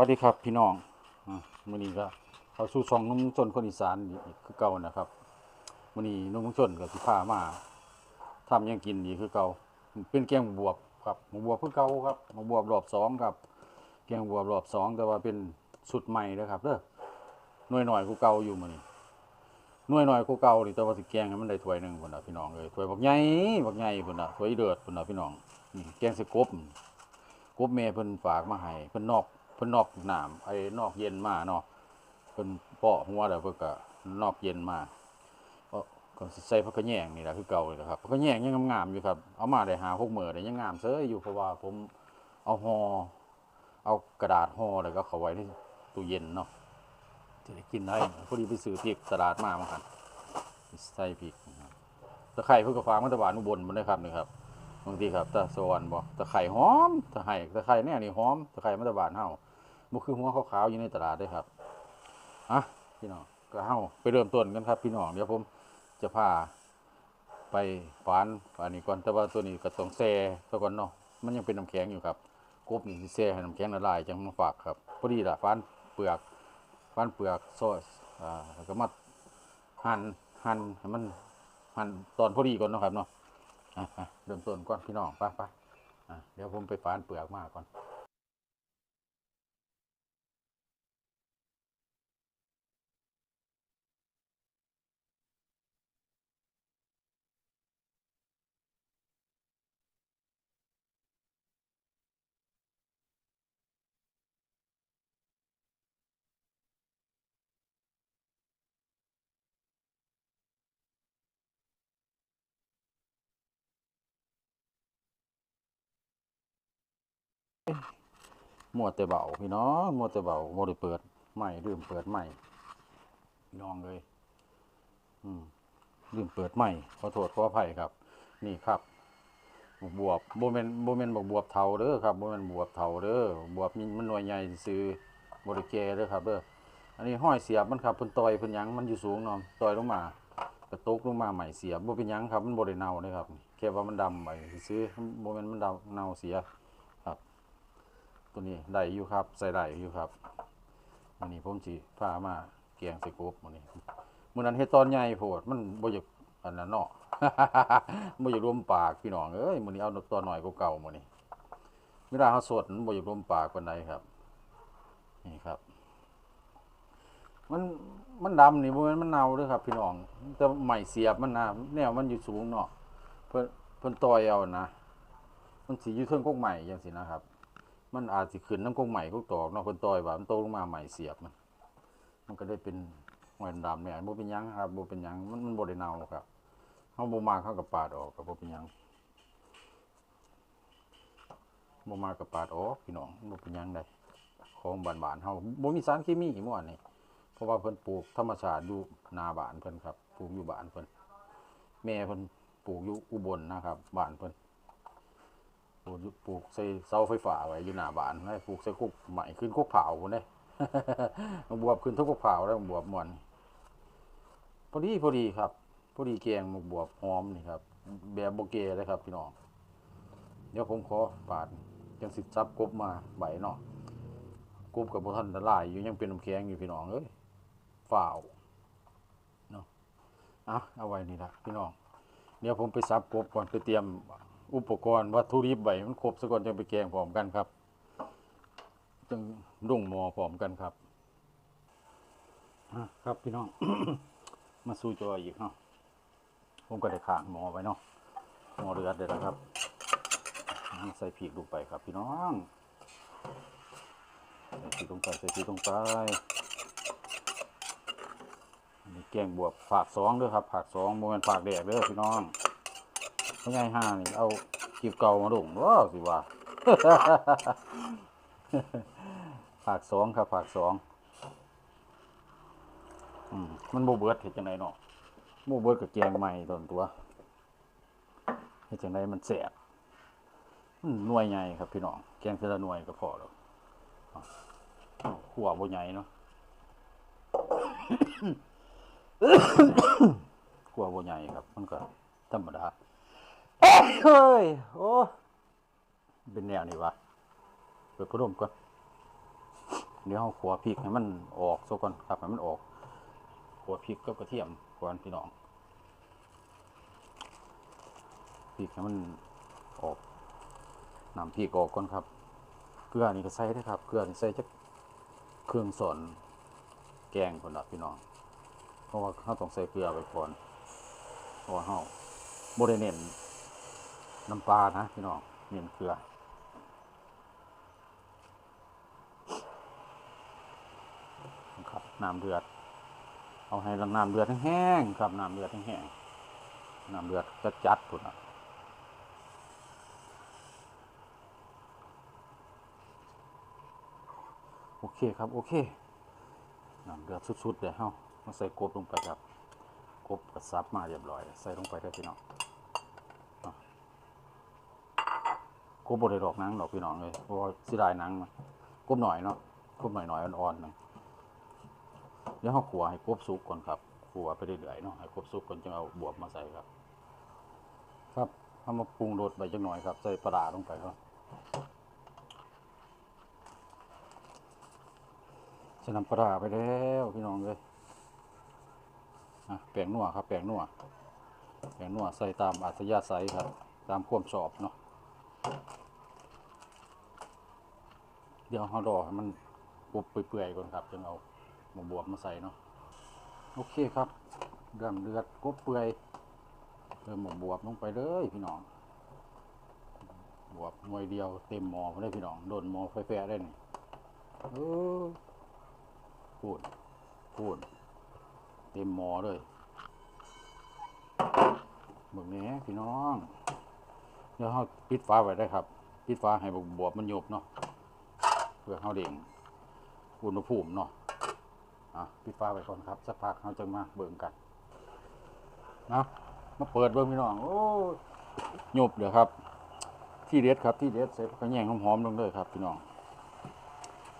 วัสดีครับพี่น้องมื้อนี้ก็เขาสู่ช่องนุ่มชนคนอีสานอีกคือเก่านะครับมื้อนี้นุ่มชนก็สิพามาทำยังกินอีกคือเก่าเป็นแกงบวบครับหมูบวบคือเก่าครับหมูบวบรอบสองครับแกงบวบรอบสองแต่ว่าเป็นสุดใหม่เด้อครับเด้อหน่วยหน่อยกูเก่าอยู่มื้อนี้หน่วยหน่อยกูเก่านี่แต่ว่าสิแกงมันได้ถ้วยหนึ่งพุ่นน่ะพี่น้องเอ้ยถ้วยบักใหญ่บักใหญ่พุ่นน่ะถ้วยเดือดพุ่นน่ะพี่น้องแกงสกบกบแม่เพิ่นฝากมาให้เพิ่นนอก เพิ่นนอกน้ำไอ้นอกเย็นมาเนาะเพิ่นเปาะหัวแล้วเพิ่นก็นอกเย็นมาก็ก็ใส่ผักกระแยงนี่แหละคือเก่าเลยนะครับผักกระแยงยังงามๆอยู่ครับเอามาได้หาหกเมื้อได้ยังงามเซยอยู่เพราะว่าผมเอาห่อเอากระดาษห่อแล้วก็เขาไว้ในตู้เย็นเนาะจะได้กินได้พอดีไปซื้อพริกตลาดมาเหมือนกันใส่พริกตะไคร้เพิ่นก็ฝากมาแตะบานอุบลหมดเลยครับนี่ครับบางทีครับตะสวรรค์บ่ตะไคร่หอมตะไคร่ตะไคร่แน่นี่หอมตะไคร่มาตะบานเฮา บ่คือหัวขาวๆอยู่ในตลาดด้อครับอะพี่น้องก็เฮาไปเริ่มต้นกันครับ พี่น้องเดี๋ยวผมจะพาไปฝานอันนี้ก่อนแต่ว่าตัวนี้ก็ต้องแช่ซะก่อนเนาะมันยังเป็นน้ำแข็งอยู่ครับกบนี่สิแช่ให้น้ำแข็งละลายจังมาฝากครับพอดีล่ะฝานเปลือกฝานเปลือกซอยอ่าแล้วก็มาหั่นหั่นให้มันหั่นตอนพอดีก่อนเนาะครับเนาะอะเริ่มต้นก่อนพี่น้องไปไปอะเดี๋ยวผมไปฝานเปลือกมาก่อน มัวแต่เบาพี่น้องมัวแต่เบามัวแต่เปิดใหม่ลืมเปิดใหม่พี่น้องเลย อืมลืมเปิดใหม่ขอโทษขออภัยครับ นี่ครับบักบวบโบเมนโบเมนบักบวบเทาเด้อครับโบเมนบวบเทาเด้อบวบมันหน่วยใหญ่ซื้อบริเกเด้อครับเด้ออันนี้ห้อยเสียบมันครับเพิ่นต่อยเพิ่นยังมันอยู่สูงเนาะต่อยลงมากระตุกลงมาใหม่เสียบบ่เป็นยังครับ มันบ่ได้เนาเด้อครับแค่ว่ามันดำไปซื้อๆบ่แม่นมันดำเนาเสีย ตัวนี้ได้อยู่ครับ ใส่ได้อยู่ครับวันนี้ผมสิพามาเกียงใส่กบมื้อนี้มื้อนั้นเฮ็ดตอนใหญ่โพดมันบ่อยากอันนั้นเนาะบ่อยากรวมปากพี่น้องเอ้ยมื้อนี้เอาตอนน้อยกว่าเก่ามื้อนี้เวลาเฮาสดมันบ่อยากรวมปากปานใดครับ นี่ครับ มันมันดำนี่บ่แม่นมันเน่าเด้อครับ พี่น้องแต่ใหม่เสียบมันนะแนวมันอยู่สูงเนาะเพิ่นเพิ่นต่อยเอานะมันสิอยู่เทิงกกใหม่จังซี่นะครับ มันอาจสิขึ้นน้ำกงใหม่กกตอกนาะคนต่อยว่ามันโตลงมาใหม่เสียบมัน มันก็ได้เป็นหอยดำเนี่ยบ่เป็นยังครับบ่เป็นยังมันมันบ่ได้เน่าครับเฮาบ่มาเข้ากับปาดออกก็บ่เป็นยังบ่มากับปาดออกพี่น้องบ่เป็นยังได้ของบ้านเฮาบ่มีสารเคมีหมู่อันนี้เพราะว่าเพิ่นปลูกธรรมชาติอยู่นาบ้านเพิ่นครับปลูกอยู่บ้านเพิ่นแม่เพิ่นปลูกอยู่อุบลนะครับบ้านเพิ่น ปลูกใส่เสาไฟฟ้าไว้อยู่หน้าบ้านให้ปลูกใส่กุกใหม่ขึ้นกุกเผาพุ่นเด้บวบขึ้นทุกกุกเผาแล้วบวบม่วนพอดีพอดีครับพอดีแกงหมกบวบหอมนี่ครับ แบบโบเกเลยครับ พี่น้องเดี๋ยวผมขอปาดจังสิซับกบมาใบเนาะกบกับบ่ทันละลายอยู่ยังเป็นน้ำแข็งอยู่พี่น้องเอ้ยฝ่าวเนาะอะเอาไว้นี่ละพี่น้องเดี๋ยวผมไปซับกบก่อนไปเตรียม อุปกรณ์วัตถุดิบไว้มันครบซะก่อนจึงไปแกงพร้อมกันครับ จึงรุ่งหมอพร้อมกันครับอะครับพี่น้อง มาสู้จออีกเนาะผมก็ได้ขางหมอไว้เนาะหมอเดือดเด็ดแล้วครับ ใส่พริกลงไปครับ พี่น้องใส่พริกลงไปใส่พริกลงไปนนี้แกงบวบฝากสองด้อครับฝากสองโมเมนฝากแดกเด้อพี่น้อง เขาใหญ่ห้านี่เอากีบเก่ามาดุงว้าวสิว่าผากสองครับผากสองมันโบเบิดเห็ดจังไดเนาะโบเบิดกับแกงใหม่ตอนตัวเห็ดจังไดมันแสบนหน่วยใหญ่ครับพี่น้อง แกงเทละหน่วยก็พอแล้วอะขัวโบใหญ่เนาะขัวโบใหญ่ครับ มันก็ธรรมดา เฮ้ย โอ้ เป็นแนวนี่วะเปิดพัดลมก่อนเดี๋ยวเราขัวพริกให้มันออกซะก่อนครับให้มันออก ขัวพริกกับกระเทียมก่อนพี่น้องพริกให้มันออกน้ำพริกออกก่อนครับ เกลือนี่ก็ใส่ได้ครับ เกลือนี่ใส่จักเครื่องสอนแกงคนละพี่น้อง เพราะว่าเราต้องใส่เกลือไปก่อนเพราะว่าเราบ่ได้เน้น น้ำปลานะพี่น้องเน้นเกลือครับน้ำเดือด เอาให้น้ำเดือดแห้งครับน้ำเดือดแห้งน้ำเดือดจัดจัดๆพุ่นอะโอเคครับ โอเคน้ำเดือดสุดๆเดี๋ยวเฮามาใส่กบลงไปครับกบกระซับมาเรียบร้อย ใส่ลงไปได้พี่น้องอะ กบบได้ดอกนังดอกพี่น้องเลยเพราะว่าสิได้นังมันกบหน่อยเนาะกบหน่อยๆอ่อนๆหน่อยเดี๋ยวเราขัวให้ครบสุกก่อนครับขัวไปเรื่อยๆเนาะให้ครบสุกก่อนจึงเอาบวบมาใส่ครับ ครับเอามาปรุงรสไปจังหน่อยครับ ใส่ปลาร้าลงไปครับใส่น้ำปลาร้าไปแล้วพี่น้องเลยอะแป้งนัวครับแป้งนัวแป้งนัวใส่ตามอัธยาศัยครับ ตามความชอบเนาะ เดี๋ยวเรารอมันปุบเปื่อยๆก่อนครับจึงเอาหมูบวบมาใส่เนาะโอเคครับเริ่มเดือดกบเปื่อยเริ่มหมูบวบลงไปเลยพี่น้องบวบหน่วยเดียวเต็มหม้อเลยพี่น้องโดนหม้อไฟแฟได้นี่เออพูดพูดเต็มหม้อเลยเบิ่งนี้พี่น้องเดี๋ยวเราปิดฟ้าไว้ได้ครับ ปิดฟ้าให้บวบมันหยบเนาะ พื่อเขาเด้งอุณหภูมิเนาะอะปิดฟ้าไปก่อนครับสักพักเราจะมาเบิ่งกันนะมาเปิดเบิ่งพี่น้องโอ้ยหยบเดี๋ยวครับ ที่เด็ดครับที่เด็ดใส่กระแยงหอมๆลงเลยครับ พี่น้อง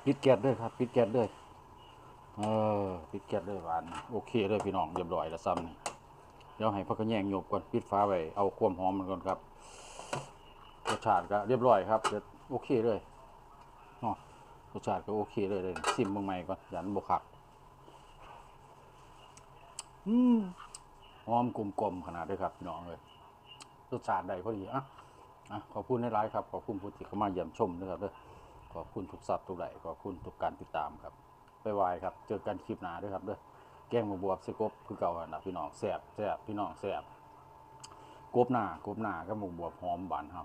ปิดแก๊สด้วยครับปิดแก๊สด้วยเออปิดแก๊สด้วยหวานโอเคเลยพี่น้องเรียบร้อยแล้วซ้ำนี่เดี๋ยวให้ผักกระแยงหยบก่อนปิดฟ้าไว้เอาความหอมมันก่อนครับรสชาติก็เรียบร้อยครับโอเคเลย รสชาติก็โอเคเลยเลยซิมเบิ่งใหม่ก่อนยันบกคักอืมหอมกลมๆขนาดด้วยครับน้องเลยรสชาติได้พอดีอะอะขอบคุณในไลฟ์ครับ ขอบคุณผู้ที่เข้ามาเยี่ยมชมนะครับเด้อขอบคุณทุกสับทุกไหลขอบคุณทุกการติดตามครับไปวายครับ เจอกันคลิปหน้าด้วยครับเด้อแกงบวบสกบคือเก่าหนะพี่น้องแซ่บแซ่บพี่น้องแซ่บกบหน้ากบหน้าก็หมูบวบหอมหวานเฮา